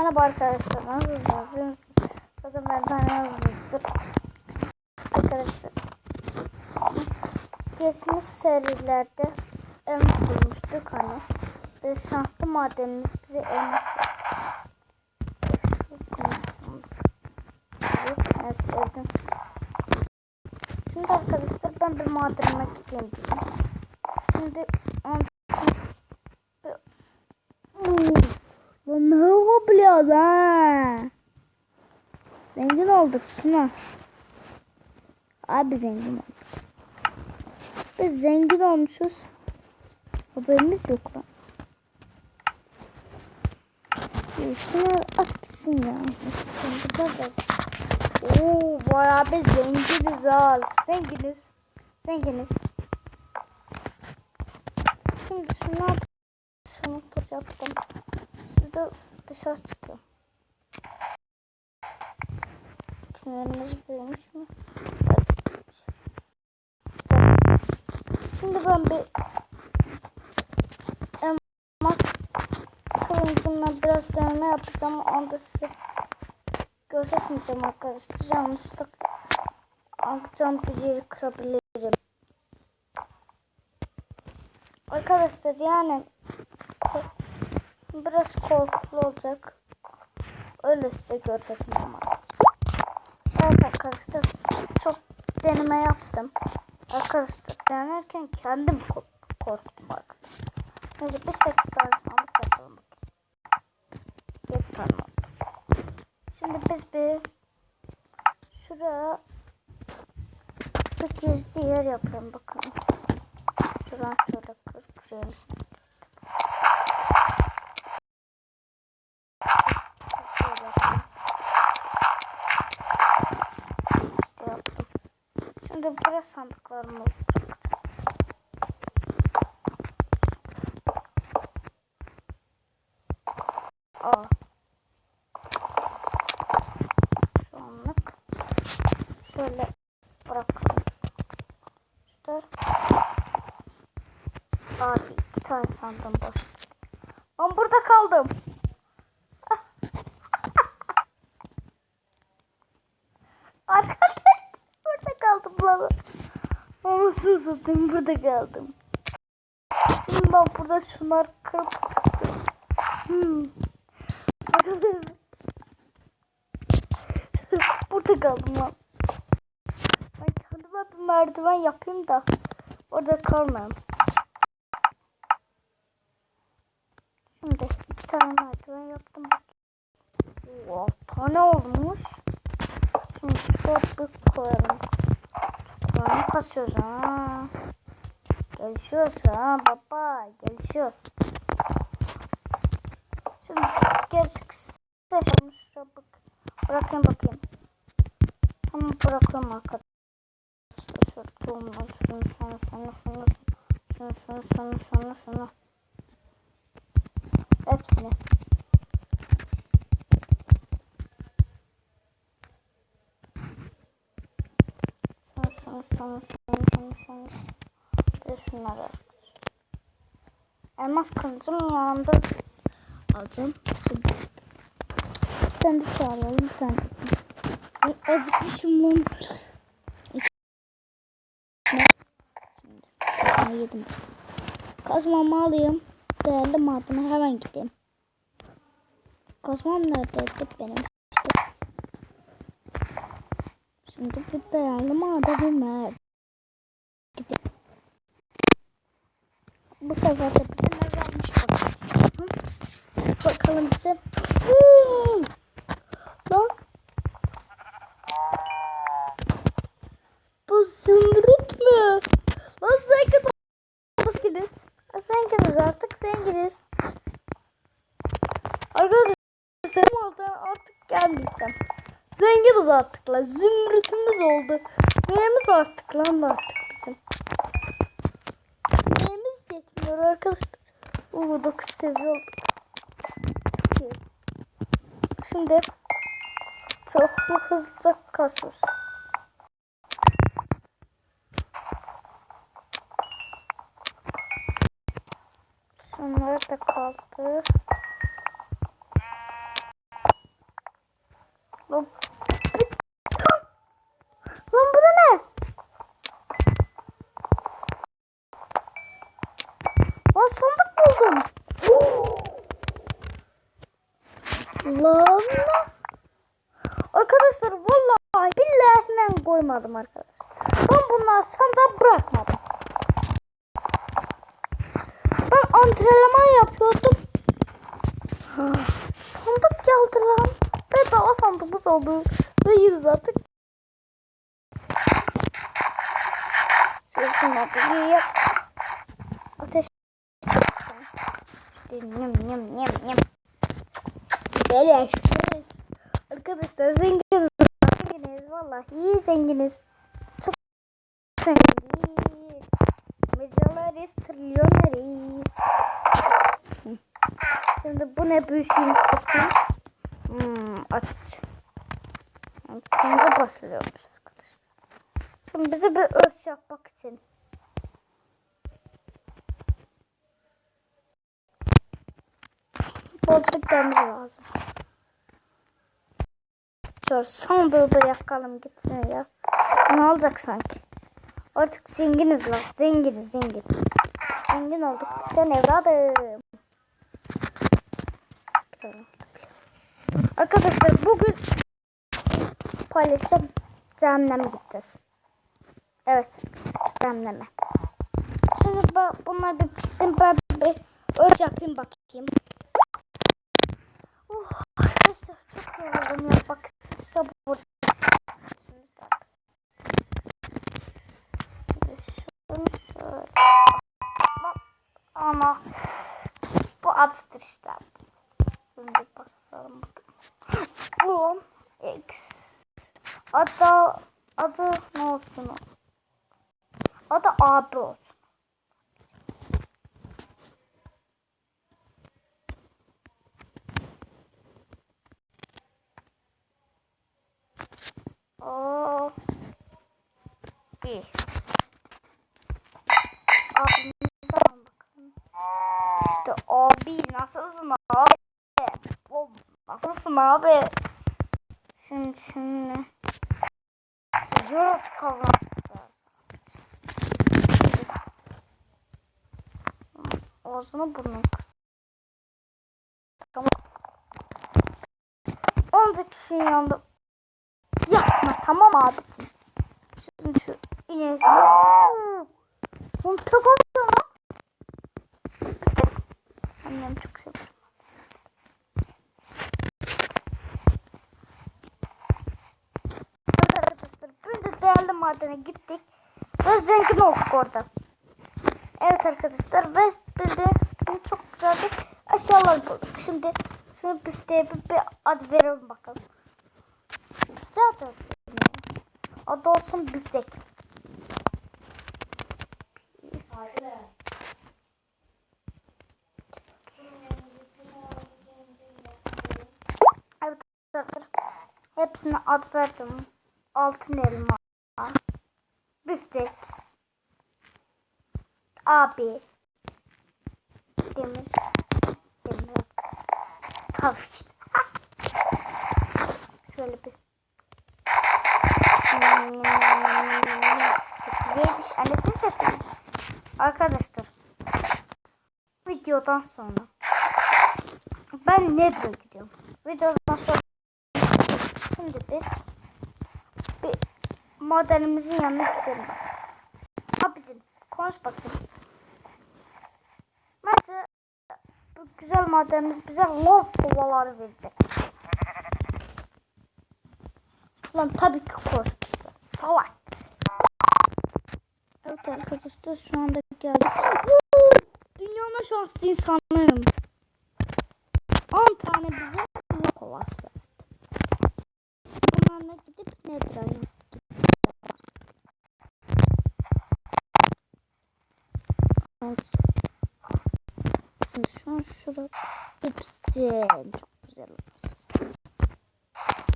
Merhaba arkadaşlar. Nasılsınız? İyi misiniz? Zaten ben tane yazmıştım. Arkadaşlar. Geçmiş serilerde elmas bulmuştuk hani. Ve şanslı madenimiz bize elmas çıktı. Şimdi arkadaşlar ben bir madenime gideyim dedim. Şimdi ne yapıyoruz ha? Zengin olduk mi? Abi zengin olduk. Biz zengin olmuşuz. Haberimiz yok lan. Ya Şunu at gitsin ya. Oo bayağı bir zenginiz az. Zenginiz. Zenginiz. Şimdi şunu at. Şunu tut Şimdi dışarı çıkıyor. Sinirimiz büyümüş mü? Şimdi ben bir elmas kılıncımla biraz deneme yapacağım. Onu da size göstermeyeceğim arkadaşlar. Yanlışlıkla akşam bir yeri kırabilirim. Arkadaşlar yani biraz korkulu olacak. Öyle size göstermeyeceğim arkadaşlar. Evet arkadaşlar çok deneme yaptım. Arkadaşlar denerken kendim kork- korktum arkadaşlar. Neyse bir 8 tane sandık yapalım bakayım. 7 tane. Şimdi biz bir şuraya bir gizli yer yapalım bakalım. Şuradan şöyle kır. Şöyle yapalım. İşte yaptım. Şimdi buraya sandıklarımı bıraktım. Aa. Şu anlık şöyle bırakalım. İşte. Abi iki tane sandım boş. Ben burada kaldım. Arkadaş burada kaldım lan. Anasını satayım burada kaldım. Şimdi ben burada şunlar kırıp çıktım. Hmm. Burada kaldım lan. Ben kendime bir merdiven yapayım da orada kalmayayım. Şimdi iki tane merdiven yaptım. Wow, tane olmuş. Şimdi şuraya bir koyalım. Çukurunu kasıyoruz ha. Gelişiyoruz ha baba. Gelişiyoruz. Şimdi gerisi kısa. Şimdi şuraya bak. Bırakayım bakayım. Tamam bırakıyorum arkadaşlar. Şöyle tohumlar. Şunu sana sana sana. Şunu sana sana sana sana. Hepsini. Sana sana sana sana. Ve şunları. Elmas kılıcım yanımda alacağım. Şimdi. Bir tane de şu. Bir tane de. Acıkmışım lan. Ne? Yedim. Kazmamı alayım. Değerli madene hemen gideyim. Kazmam neredeydi benim? İşte. Şimdi bir değerli madenime gideyim. Bu sefer de bize ne vermiş bakalım. Bakalım bize. Huu! Lan. Bu zümrüt mü? Lan zengin zenginiz. Zenginiz artık zenginiz. Arkadaşlar benim oldu artık gelmeyeceğim. Zenginiz artık lan. Zümrütümüz oldu. Neyimiz artık lan artık bizim. Neyimiz yetmiyor arkadaşlar. Oo 9 seviye olduk. Şimdi çok hızlıca kasıyoruz. Şunlar da kaldı. Lan Lan bu da ne? Lan sandık buldum. Lan. Arkadaşlar vallahi billahi ben koymadım arkadaşlar. Ben bunları sandığa bırakmadım. Ben antrenman yapıyordum. Sandık geldi lan. Bedava sandığımız oldu. Ve yüz attık. Şurasını atayım. Ateş. İşte yem yem yem Beleş. Arkadaşlar zenginiz. Zenginiz vallahi iyi zenginiz. Çok zenginiz. Milyoneriz, trilyoneriz. Şimdi bu ne büyüsün bakayım. Hmm, aç. Kendi basılıyormuş arkadaşlar. Şimdi bize bir örs yapmak için. Bolcuk demir lazım. Şöyle sandığı da yakalım gitsin ya. Ne olacak sanki? Artık zenginiz lan. Zenginiz zengin. Zengin olduk. Sen evladım. Arkadaşlar bugün paylaşacağım. Cehenneme gideceğiz. Evet arkadaşlar cehenneme. Şimdi bunlar bir pişsin ben bir ölç yapayım bakayım. Oh, arkadaşlar çok yoruldum ya bak işte burada. Şimdi şunu şöyle. Bak, Ama bu azdır işte. Şimdi bakalım. Bu X. Adı adı ne olsun? Adı abi olsun. O bir. Abimizden bakalım. İşte abi nasılsın abi? O nasılsın abi? Şimdi şimdi. Yarat kavratacağız. Ağzını burnunu Tamam. 10 kişinin yanında yapma tamam abicim. Şimdi şu ineği. Bunu tek atıyor lan. Annem çok seviyor. Arkadaşlar bir de değerli madene gittik. Ve zengin olduk orada. Evet arkadaşlar ve biz çok güzel bir eşyalar bulduk. Şimdi şunu büfteye bir, bir ad verelim bakalım. Büfte adı. Adı olsun büftek. Evet arkadaşlar. Hepsine ad verdim. Altın elma. Büftek. Abi. Demir. Demir. Tabii ki. Şöyle bir. Çok güzelmiş. Anne. Arkadaşlar. Videodan sonra. Ben Nedro'ya gidiyorum. Videodan sonra. Şimdi biz modelimizin yanına gidelim. Abicim konuş bakayım. Bence bu güzel madenimiz bize love kovaları verecek. Lan tabii ki korkmuşlar. Salak. Evet arkadaşlar şu anda geldik. Dünyanın şanslı insanıyım. 10 tane bize love kovası verdi. Bunlarla gidip Nedra'ya Evet. Şimdi şu an şurada güzel. Çok güzel olmuş.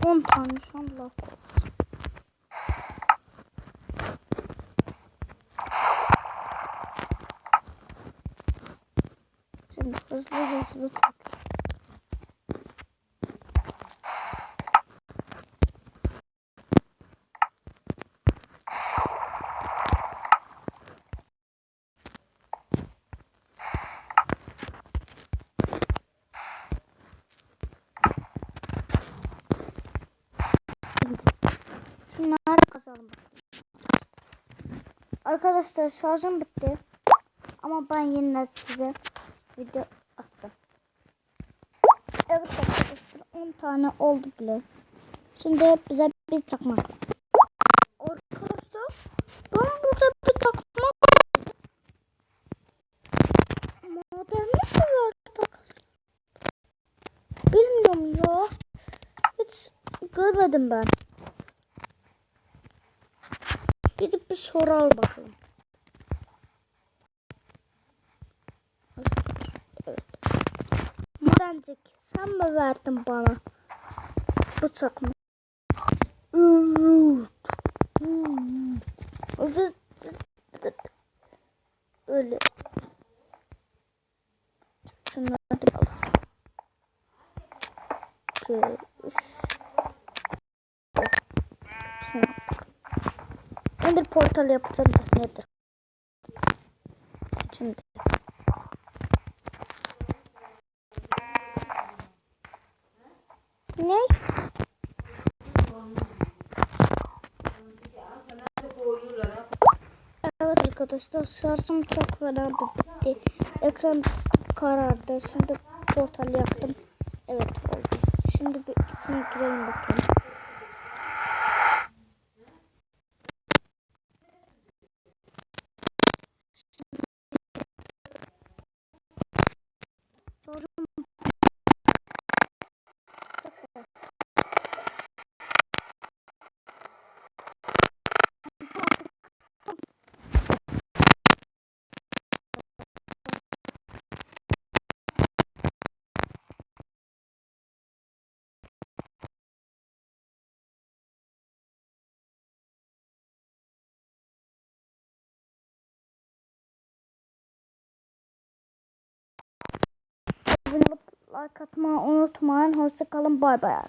10 tane şu an laf olsun. Şimdi hızlı hızlı. Bakalım. Arkadaşlar şarjım bitti. Ama ben yine size video atacağım. Evet arkadaşlar 10 tane oldu bile. Şimdi bize bir çakmak. Arkadaşlar ben burada bir takmak Madenli mi var takas? Bilmiyorum ya. Hiç görmedim ben. Soralım bakalım. Evet. Sen mi verdin bana bu çakma? Öyle. Şunları da alalım. 2, 3, Sen Ender portal yapacağım da nedir? Şimdi. Ne? Evet arkadaşlar şarjım çok fena bitti. Ekran karardı. Şimdi portal yaktım. Evet oldu. Şimdi bir içine girelim bakalım. Abone olup like atmayı unutmayın. Hoşçakalın. Bay bay.